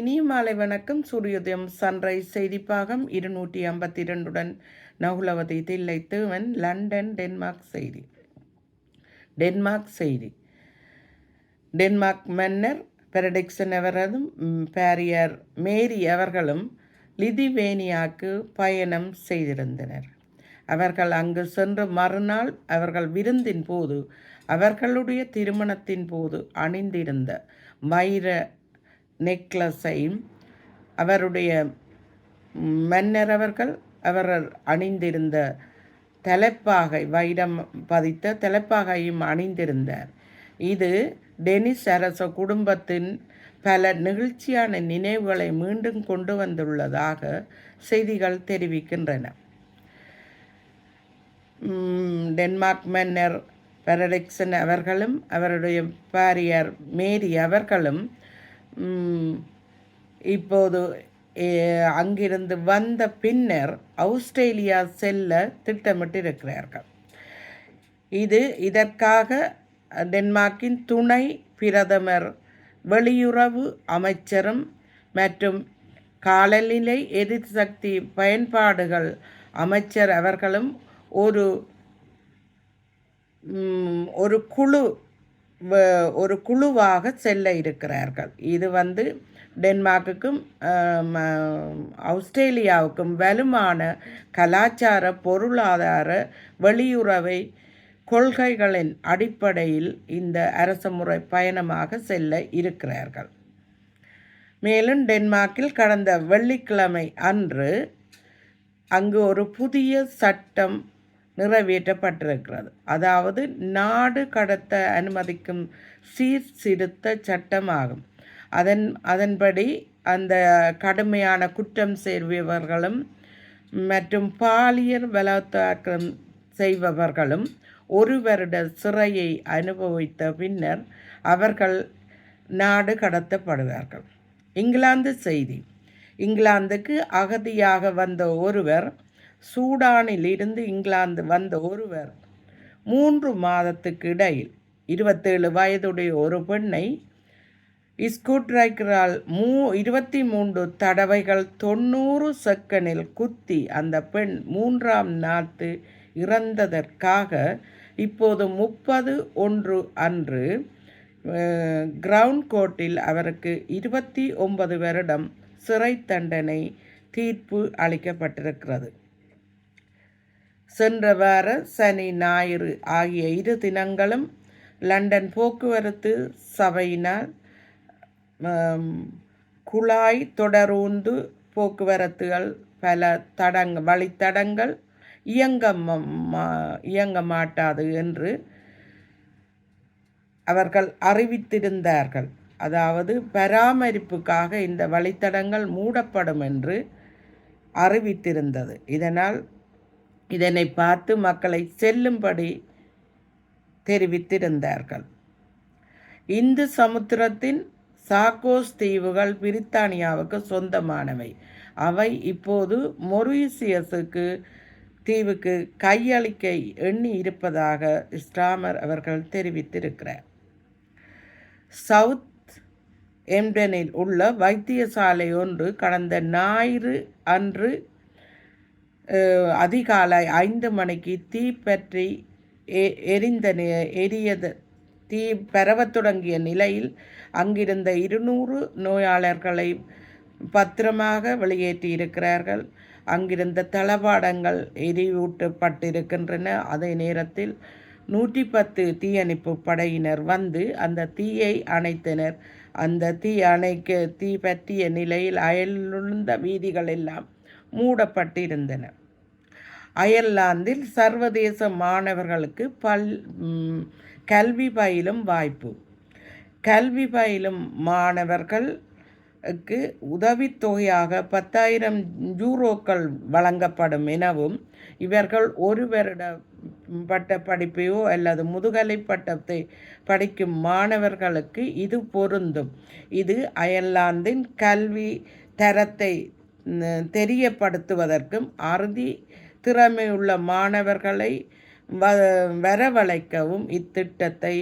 இனிய மாலை வணக்கம். சூரியோதயம் சன்ரைஸ் செய்திப்பாகம் இருநூற்றி ஐம்பத்தி இரண்டுடன் நகுலவதி தில்லை தேவன் லண்டன் டென்மார்க் செய்தி. டென்மார்க் செய்தி. டென்மார்க் மன்னர் பெரடிக்சன் அவரதும் பேரியர் பாரியர் மேரி அவர்களும் லிதிவேனியாக்கு பயணம் செய்திருந்தனர். அவர்கள் அங்கு சென்று மறுநாள் அவர்கள் விருந்தின் போது அவர்களுடைய திருமணத்தின் போது அணிந்திருந்த வைர நெக்லஸையும் அவருடைய மன்னர் அவர்கள் அவர் அணிந்திருந்த தலைப்பாகை வைரம் பதித்த தலைப்பாகையும் அணிந்திருந்தார். இது டெனிஸ் அரச குடும்பத்தின் பல நிகழ்ச்சியான நினைவுகளை மீண்டும் கொண்டு வந்துள்ளதாக செய்திகள் தெரிவிக்கின்றன. டென்மார்க் மன்னர் பெரடிக்சன் அவர்களும் அவருடைய பாரியார் மேரி அவர்களும் இப்போது அங்கிருந்து வந்த பின்னர் ஆஸ்திரேலியா செல்ல திட்டமிட்டிருக்கிறார்கள். இது இதற்காக டென்மார்க்கின் துணை பிரதமர் வெளியுறவு அமைச்சரும் மற்றும் காலநிலை எரிசக்தி பயன்பாடுகள் அமைச்சர் அவர்களும் ஒரு ஒரு குழு ஒரு குழுவாக செல்ல இருக்கிறார்கள். இது வந்து டென்மார்க்குக்கும் ஆஸ்திரேலியாவுக்கும் வலுவான கலாச்சார பொருளாதார வெளியுறவை கொள்கைகளின் அடிப்படையில் இந்த அரசுமுறை பயணமாக செல்ல இருக்கிறார்கள். மேலும் டென்மார்க்கில் கடந்த வெள்ளிக்கிழமை அன்று அங்கு ஒரு புதிய சட்டம் நிறைவேற்றப்பட்டிருக்கிறது. அதாவது நாடு கடத்த அனுமதிக்கும் சீர்திருத்த சட்டமாகும். அதன் அதன்படி அந்த கடுமையான குற்றம் செய்பவர்களும் மற்றும் பாலியல் பலாத்காரம் செய்பவர்களும் ஒரு வருட சிறையை அனுபவித்த பின்னர் அவர்கள் நாடு கடத்தப்படுவார்கள். இங்கிலாந்து செய்தி. இங்கிலாந்துக்கு அகதியாக வந்த ஒருவர் சூடானில் இருந்து இங்கிலாந்து வந்த ஒருவர். மூன்று மாதத்துக்கு இடையில் இருபத்தேழு வயதுடைய ஒரு பெண்ணை ஸ்கூட்ரைக்கரால் மூ இருபத்தி மூன்று தடவைகள் தொண்ணூறு செக்கனில் குத்தி அந்த பெண் மூன்றாம் நாத்து இறந்ததற்காக இப்போது முப்பது ஒன்று அன்று கிரவுண்ட் கோர்ட்டில் அவருக்கு இருபத்தி ஒன்பது வருடம் சிறை தண்டனை தீர்ப்பு அளிக்கப்பட்டிருக்கிறது. சென்ற வார சனி ஞாயிறு ஆகிய இரு தினங்களும் லண்டன் போக்குவரத்து சபையினால் குழாய் தொடரூந்து போக்குவரத்துகள் பல தடங் வழித்தடங்கள் இயங்க ம- இயங்க மாட்டாது என்று அவர்கள் அறிவித்திருந்தார்கள். அதாவது பராமரிப்புக்காக இந்த வழித்தடங்கள் மூடப்படும் என்று அறிவித்திருந்தது. இதனால் இதனை பார்த்து மக்களை செல்லும்படி தெரிவித்திருந்தார்கள். இந்து சமுத்திரத்தின் சாக்கோஸ் தீவுகள் பிரித்தானியாவுக்கு சொந்தமானவை. அவை இப்போது மொரீசியஸுக்கு தீவுக்கு கையளிக்க எண்ணி இருப்பதாக ஸ்டாமர் அவர்கள் தெரிவித்திருக்கிறார். சவுத் எம்டனில் உள்ள வைத்தியசாலை ஒன்று கடந்த ஞாயிறு அன்று அதிகாலை ஐந்து மணிக்கு தீ பற்றி எ- எரிந்த எரியது. தீ பரவத் தொடங்கிய நிலையில் அங்கிருந்த இருநூறு நோயாளர்களை பத்திரமாக வெளியேற்றி இருக்கிறார்கள் அங்கிருந்த தளபாடங்கள் எரிவூட்டப்பட்டிருக்கின்றன. அதே நேரத்தில் நூற்றி பத்து தீயணைப்பு படையினர் வந்து அந்த தீயை அணைத்தனர். அந்த தீ அணைக்க தீ பற்றிய நிலையில் அயலுந்த வீதிகள் எல்லாம் மூடப்பட்டிருந்தன. அயர்லாந்தில் சர்வதேச மாணவர்களுக்கு பல் கல்வி பயிலும் வாய்ப்பு. கல்வி பயிலும் மாணவர்களுக்கு உதவித்தொகையாக பத்தாயிரம் யூரோக்கள் வழங்கப்படும் எனவும் இவர்கள் ஒரு வருட பட்ட படிப்பையோ அல்லது முதுகலை பட்டத்தை படிக்கும் மாணவர்களுக்கு இது பொருந்தும். இது அயர்லாந்தின் கல்வி தரத்தை தெரியப்படுத்துவதற்கும் அறுதி திறமையுள்ள மாணவர்களை வ வரவழைக்கவும் இத்திட்டத்தை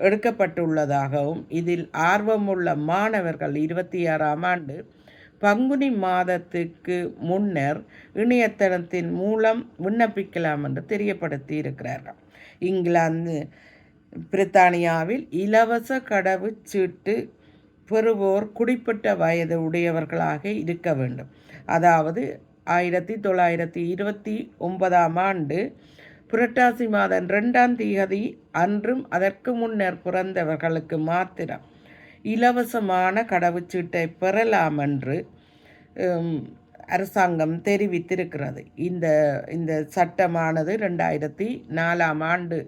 எடுக்கப்பட்டுள்ளதாகவும் இதில் ஆர்வமுள்ள மாணவர்கள் இருபத்தி ஆறாம் ஆண்டு பங்குனி மாதத்துக்கு முன்னர் இணையதளத்தின் மூலம் விண்ணப்பிக்கலாம் என்று தெரியப்படுத்தி இருக்கிறார்கள் இங்கிலாந்து பிரித்தானியாவில் இலவச கடவுச்சீட்டு பெறுவோர் குறிப்பிட்ட வயது உடையவர்களாக இருக்க வேண்டும். அதாவது ஆயிரத்தி தொள்ளாயிரத்தி இருபத்தி ஒன்பதாம் ஆண்டு புரட்டாசி மாதம் ரெண்டாம் தேதி அன்றும் அதற்கு முன்னர் பிறந்தவர்களுக்கு மாத்திரம் இலவசமான கடவுச்சீட்டை பெறலாம் என்று அரசாங்கம் தெரிவித்திருக்கிறது. இந்த இந்த சட்டமானது ரெண்டாயிரத்தி நாலாம் ஆண்டு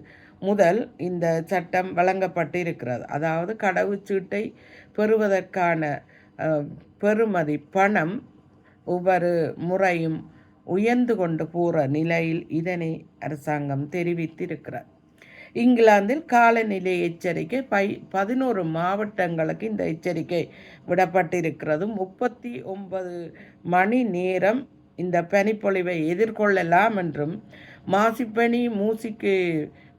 முதல் இந்த சட்டம் வழங்கப்பட்டிருக்கிறது. அதாவது கடவுச்சீட்டை பெறுவதற்கான பெறுமதி பணம் ஒவ்வொரு முறையும் உயர்ந்து கொண்டு போகிற நிலையில் இதனை அரசாங்கம் தெரிவித்திருக்கிறது. இங்கிலாந்தில் காலநிலை எச்சரிக்கை பை பதினோரு மாவட்டங்களுக்கு இந்த எச்சரிக்கை விடப்பட்டிருக்கிறது. முப்பத்தி ஒன்பது மணி நேரம் இந்த பனிப்பொழிவை எதிர்கொள்ளலாம் என்றும் மாசிப்பனி மூசிக்கு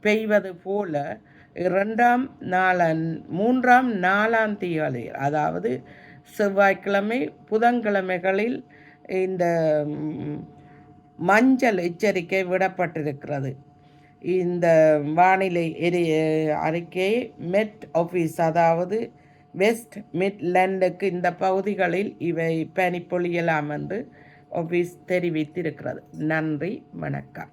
பெய்வது போல இரண்டாம் நாளன் மூன்றாம் நாலாம் தேதி அதாவது செவ்வாய்க்கிழமை புதன்கிழமைகளில் இந்த மஞ்சள் எச்சரிக்கை விடப்பட்டிருக்கிறது. இந்த வானிலை எரி அறிக்கை மெட் ஆஃபீஸ் அதாவது வெஸ்ட் மிட்லேண்டுக்கு இந்த பகுதிகளில் இவை பனிப்பொழியலாம் என்று ஆஃபீஸ் தெரிவித்திருக்கிறது. நன்றி வணக்கம்.